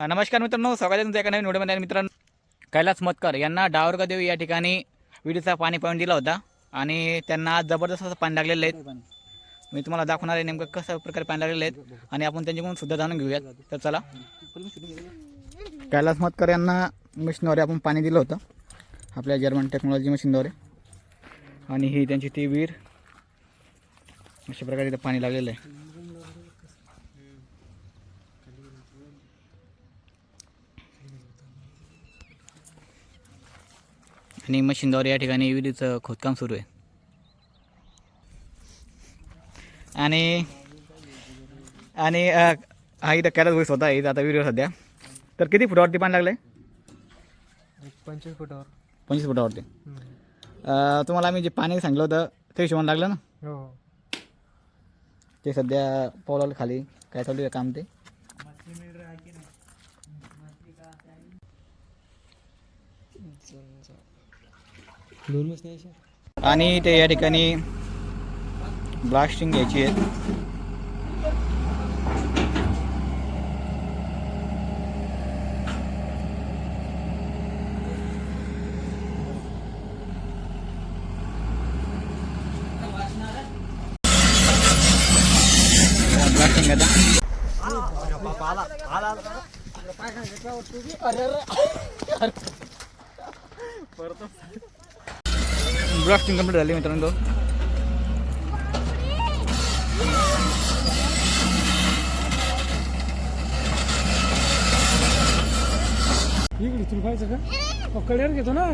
नमस्कार मित्रांनो स्वागत आहे तुमच्या एका नवीन व्हिडिओमध्ये आणि मित्रांनो कैलास मतकर यांना डावरगादेव या ठिकाणी विहिरीचा पाणी पॉईंट दिला होता. आणि त्यांना आज जबरदस्त असं पाणी लागलेलं आहे. मी तुम्हाला दाखवणार आहे नेमकं कसं प्रकारे पाणी लागलेलं आहेत आणि आपण त्यांच्याकडून सुद्धा जाणून घेऊयात. तर चला. कैलास मतकर यांना मशीनद्वारे आपण पाणी दिलं होतं. आपल्या जर्मन टेक्नॉलॉजी मशीनद्वारे. आणि ही त्यांची ती विहीर अशा प्रकारे इथं पाणी लागलेलं आहे. आणि मशीनद्वारे या ठिकाणी विहिरीचं खोदकाम सुरू आहे. आणि आणि हा इथं कैलास भोईस होता इथं आता विहिरीवर सध्या. तर किती फुटावरती पाणी लागलं आहे पंचवीस फुटावर. पंचवीस फुटावरती. तुम्हाला आम्ही जे पाणी सांगितलं होतं ते हिशोबाने लागलं ना? हो. ते सध्या पावलाला खाली काय चालू आहे काम ते? आणि ते या ठिकाणी ब्लास्टिंग घ्यायची आहे ब्लास्टिंग आता ब्लास्टिंग कंप्लीट झाली मित्रांनो. इकडे तुला पाहिजे का? कड्यावर घेतो ना.